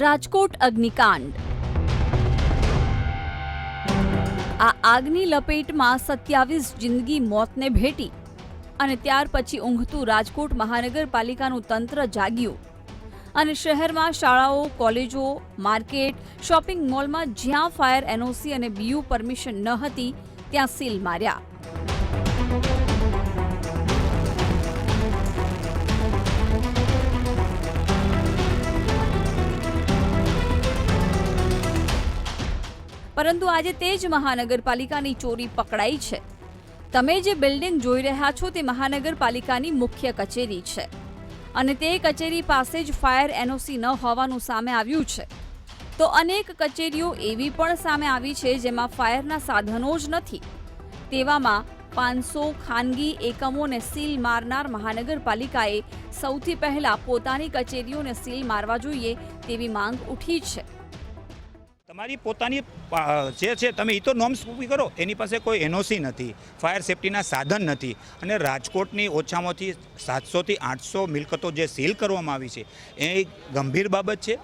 રાજકોટ અગ્નિકાંડ. આ આગની લપેટમાં સત્યાવીસ જિંદગી મોતને ભેટી અને ત્યાર પછી ઊંઘતું રાજકોટ મહાનગરપાલિકાનું તંત્ર જાગ્યું. અને શહેરમાં શાળાઓ, કોલેજો, માર્કેટ, શોપિંગ મોલમાં જ્યાં ફાયર એનઓસી અને બીયુ પરમિશન ન હતી, ત્યાં સીલ માર્યા. પરંતુ આજે તે જ મહાનગરપાલિકાની ચોરી પકડાઈ છે. તમે જે બિલ્ડિંગ જોઈ રહ્યા છો તે મહાનગરપાલિકાની મુખ્ય કચેરી છે. અને તે કચેરી પાસે જ ફાયર એનઓસી ન હોવાનું સામે આવ્યું છે. તો અનેક કચેરીઓ એવી પણ સામે આવી છે જેમાં ફાયરના સાધનો જ નથી. તેવામાં પાંચસો ખાનગી એકમોને સીલ મારનાર મહાનગરપાલિકાએ સૌથી પહેલા પોતાની કચેરીઓને સીલ મારવા જોઈએ તેવી માંગ ઉઠી છે. તમારી પોતાની જે છે, તમે એ તો નોર્મ્સ ઊભી કરો, એની પાસે કોઈ એનઓસી નથી, ફાયર સેફટીના સાધન નથી. અને રાજકોટની ઓછામાં ઓછી સાતસોથી આઠસો મિલકતો જે સીલ કરવામાં આવી છે, એ ગંભીર બાબત છે.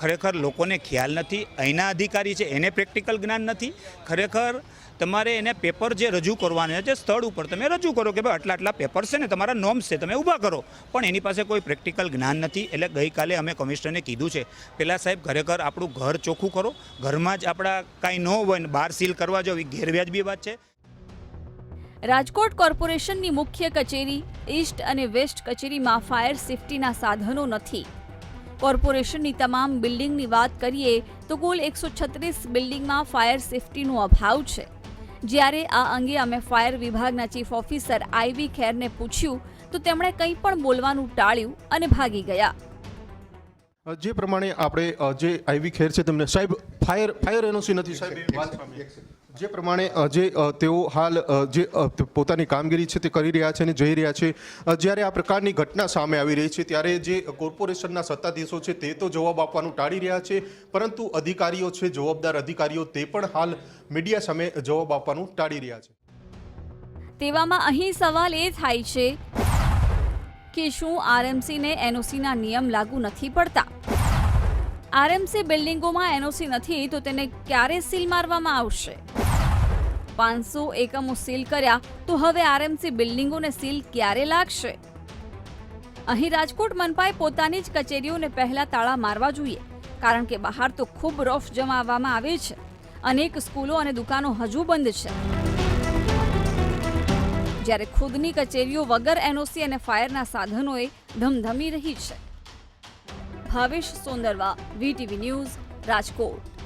ખરેખર લોકોને ખ્યાલ નથી, અહીંના અધિકારી છે, એને પ્રેક્ટિકલ જ્ઞાન નથી. ખરેખર તમારે એને પેપર જે રજૂ કરવાના છે, સ્થળ ઉપર તમે રજૂ કરો કે ભાઈ આટલા આટલા પેપર છે ને, તમારા નોમ્સ છે, તમે ઊભા કરો. પણ એની પાસે કોઈ પ્રેક્ટિકલ જ્ઞાન નથી, એટલે ગઈકાલે અમે કમિશનરને કીધું છે, પેલા સાહેબ ખરેખર આપણું ઘર ચોખ્ખું કરો, ઘરમાં જ આપણા કાંઈ ન હોય ને બહાર સીલ કરવા જાવ, એ ગેરવ્યાજબી વાત છે. રાજકોટ કોર્પોરેશનની મુખ્ય કચેરી, ઈસ્ટ અને વેસ્ટ કચેરીમાં ફાયર સેફટીના સાધનો નથી. કોર્પોરેશનની તમામ બિલ્ડિંગની વાત કરીએ તો કુલ એકસો છત્રીસ બિલ્ડિંગમાં ફાયર સેફટીનો અભાવ છે. જ્યારે આ અંગે અમે ફાયર વિભાગના ચીફ ઓફિસર આઈવી ખેરને પૂછ્યું તો તેમણે કંઈ પણ બોલવાનું ટાળ્યું અને ભાગી ગયા. જે પ્રમાણે આપણે જે આઈવી ખેર છે તેમને સાહેબ ફાયર ફાયર એનઓસી નથી સાહેબ. વાત. જે પ્રમાણે જે તેઓ હાલ જે પોતાની કામગીરી છે તે કરી રહ્યા છે અને જઈ રહ્યા છે જ્યારે આ પ્રકારની ઘટના સામે આવી રહી છે, ત્યારે જે કોર્પોરેશનના સત્તાધીશો છે તે તો જવાબ આપવાનું ટાળી રહ્યા છે, પરંતુ અધિકારીઓ છે, જવાબદાર અધિકારીઓ તે પણ હાલ મીડિયા સામે જવાબ આપવાનું ટાળી રહ્યા છે. તેવામાં અહીં સવાલ એ થાય છે કે શું આરએમસીને એનઓસીના નિયમ લાગુ નથી પડતા? આરએમસી બિલ્ડિંગોમાં એનઓસી નથી, તો તેને ક્યારે સીલ મારવામાં આવશે? પાંચસો એકમો સીલ કર્યા, તો હવે આરએમસી બિલ્ડિંગોને સીલ ક્યારે લાગશે? અહીં રાજકોટ મનપાએ પોતાની જ કચેરીઓને પહેલા તાળા મારવા જોઈએ, કારણ કે બહાર તો ખૂબ રોફ જમાવવામાં આવે છે. અનેક સ્કૂલો અને દુકાનો હજુ બંધ છે. જ્યારે ખુદની કચેરીઓ વગર એનઓસી અને ફાયરના સાધનોએ ધમધમી રહી છે. Bhavesh Sondarva VTV news Rajkot